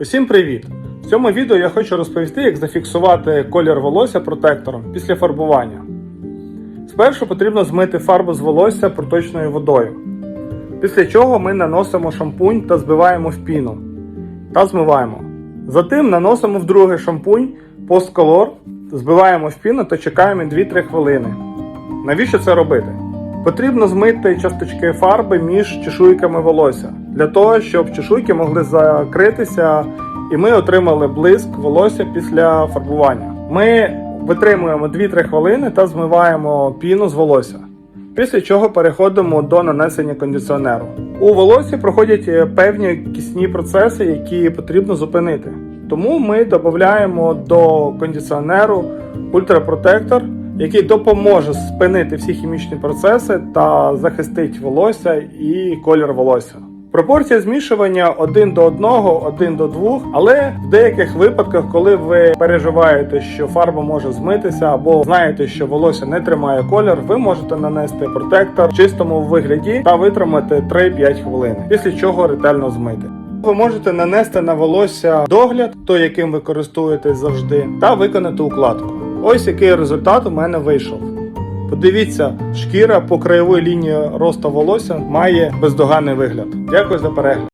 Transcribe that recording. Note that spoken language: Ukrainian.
Усім привіт! В цьому відео я хочу розповісти, як зафіксувати колір волосся протектором після фарбування. Спершу потрібно змити фарбу з волосся проточною водою. Після чого ми наносимо шампунь та збиваємо в піну та змиваємо. Затим наносимо вдруге шампунь постколор, збиваємо в піну та чекаємо 2-3 хвилини. Навіщо це робити? Потрібно змити часточки фарби між чешуйками волосся для того, щоб чешуйки могли закритися і ми отримали блиск волосся після фарбування. Ми витримуємо 2-3 хвилини та змиваємо піну з волосся. Після чого переходимо до нанесення кондиціонеру. У волосі проходять е, певні кисні процеси, які потрібно зупинити. Тому ми додаємо до кондиціонеру ультрапротектор, який допоможе спинити всі хімічні процеси та захистить волосся і колір волосся. Пропорція змішування 1 до 1, 1 до 2, але в деяких випадках, коли ви переживаєте, що фарба може змитися, або знаєте, що волосся не тримає колір, ви можете нанести протектор в чистому вигляді та витримати 3-5 хвилин, після чого ретельно змити. Ви можете нанести на волосся догляд, той, яким ви користуєтесь завжди, та виконати укладку. Ось який результат у мене вийшов. Подивіться, шкіра по краєвої лінії росту волосся має бездоганний вигляд. Дякую за перегляд.